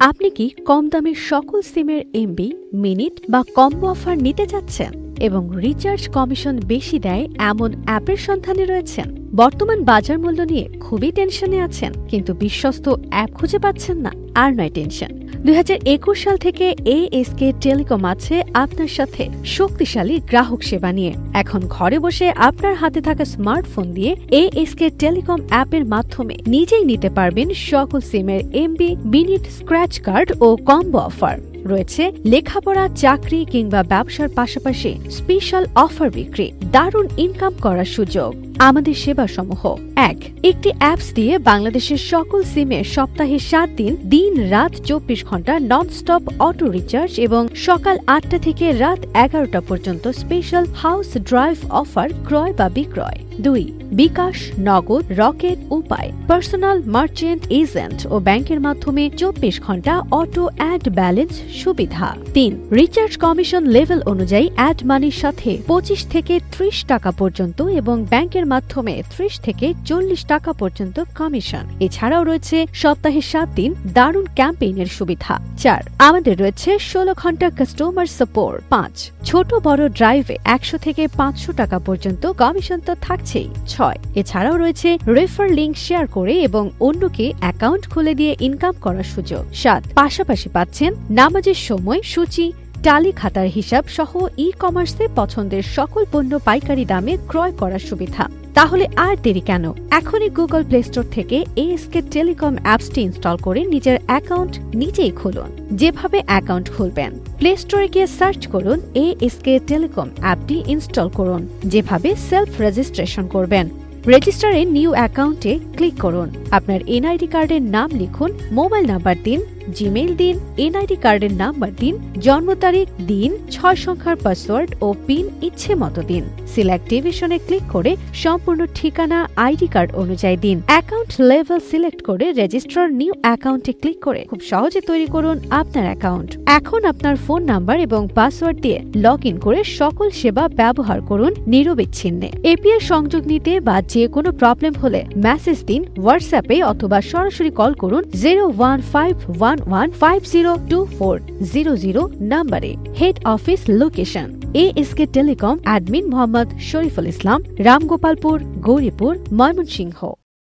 আপনি কি কম দামের সকল সিমের এমবি মিনিট বা কম্বো অফার নিতে চাচ্ছেন এবং রিচার্জ কমিশন বেশি দেয় এমন অ্যাপের সন্ধানে রয়েছেন? বর্তমান বাজার মূল্য নিয়ে খুবই টেনশনে আছেন, কিন্তু বিশ্বস্ত অ্যাপ খুঁজে পাচ্ছেন না। আর নয় টেনশন দুই হাজার একুশ সাল থেকে এএসকে টেলিকম আছে আপনার সাথে শক্তিশালী গ্রাহক সেবা নিয়ে। এখন ঘরে বসে আপনার হাতে থাকা স্মার্টফোন দিয়ে এএসকে টেলিকম অ্যাপের মাধ্যমে নিজেই নিতে পারবেন সকল সিমের এমবি, মিনিট, স্ক্র্যাচ কার্ড ও কম্বো অফার। রয়েছে লেখাপড়া, চাকরি কিংবা ব্যবসার পাশাপাশি স্পেশাল অফার বিক্রি, দারুণ ইনকাম করার সুযোগ। আমাদের সেবাসমূহ। এক, একটি অ্যাপস দিয়ে বাংলাদেশের সকল সিমে সপ্তাহে সাত দিন দিন রাত চব্বিশ ঘণ্টা ননস্টপ অটো রিচার্জ এবং সকাল আটটা থেকে রাত এগারোটা পর্যন্ত স্পেশাল হাউস ড্রাইভ অফার ক্রয় বা বিক্রয়। দুই, বিকাশ, নগদ, রকেট উপায় পার্সোনাল মার্চেন্ট এজেন্ট ও ব্যাংকের মাধ্যমে চব্বিশ ঘণ্টা অটো অ্যাড ব্যালেন্স সুবিধা। তিন, রিচার্জ কমিশন লেভেল অনুযায়ী অ্যাড মানির সাথে পঁচিশ থেকে ত্রিশ টাকা পর্যন্ত এবং ব্যাংকের মাধ্যমে ত্রিশ থেকে চল্লিশ টাকা পর্যন্ত কমিশন। এছাড়াও রয়েছে সপ্তাহে সাত দিন দারুণ ক্যাম্পেইনের সুবিধা। চার, আমাদের রয়েছে ষোলো ঘণ্টা কাস্টমার সাপোর্ট পাঁচ, ছোট বড় ড্রাইভে একশো থেকে পাঁচশো টাকা পর্যন্ত কমিশন তো থাকছেই। ছয়, এছাড়াও রয়েছে রেফার লিঙ্ক শেয়ার করে এবং অন্যকে অ্যাকাউন্ট খুলে দিয়ে ইনকাম করার সুযোগ। সাত, পাশাপাশি পাচ্ছেন নামাজের সময় সূচি, টালি খাতার হিসাব সহ ই কমার্সে পছন্দের সকল পণ্য পাইকারি দামে ক্রয় করার সুবিধা। তাহলে আর দেরি কেন? এখনই গুগল প্লে স্টোর থেকে এএসকে টেলিকম অ্যাপসটি ইনস্টল করে নিজের অ্যাকাউন্ট নিজেই খুলুন। যেভাবে অ্যাকাউন্ট খুলবেন প্লে স্টোরে গিয়ে সার্চ করুন এএসকে টেলিকম অ্যাপটি ইনস্টল করুন। যেভাবে সেলফ রেজিস্ট্রেশন করবেন রেজিস্টারে নিউ অ্যাকাউন্টে ক্লিক করুন। আপনার এনআইডি কার্ডের নাম লিখুন মোবাইল নাম্বার দিন জিমেইল দিন, এনআইডি কার্ডের নাম্বার দিন, জন্ম তারিখ দিন, ছয় সংখ্যার পাসওয়ার্ড ও পিন ইচ্ছে মতো দিন। সিলেক্ট ডিভিশনে ক্লিক করে সম্পূর্ণ ঠিকানা, আইডি কার্ড অনুযায়ী দিন। অ্যাকাউন্ট লেভেল সিলেক্ট করে রেজিস্ট্রার নিউ অ্যাকাউন্টে ক্লিক করে খুব সহজে তৈরি করুন আপনার অ্যাকাউন্ট এখন আপনার ফোন নাম্বার এবং পাসওয়ার্ড দিয়ে লগ ইন করে সকল সেবা ব্যবহার করুন নিরবিচ্ছিন্নে। এপিআই সংযোগ নিতে বা যে কোনো প্রবলেম হলে মেসেজ দিন হোয়াটসঅ্যাপে অথবা সরাসরি কল করুন zero one five one one five zero two four zero zero নাম্বারে head office location ASK telecom admin Mohammad Shariful Islam Ramgopalpur Gauripur Mymensingh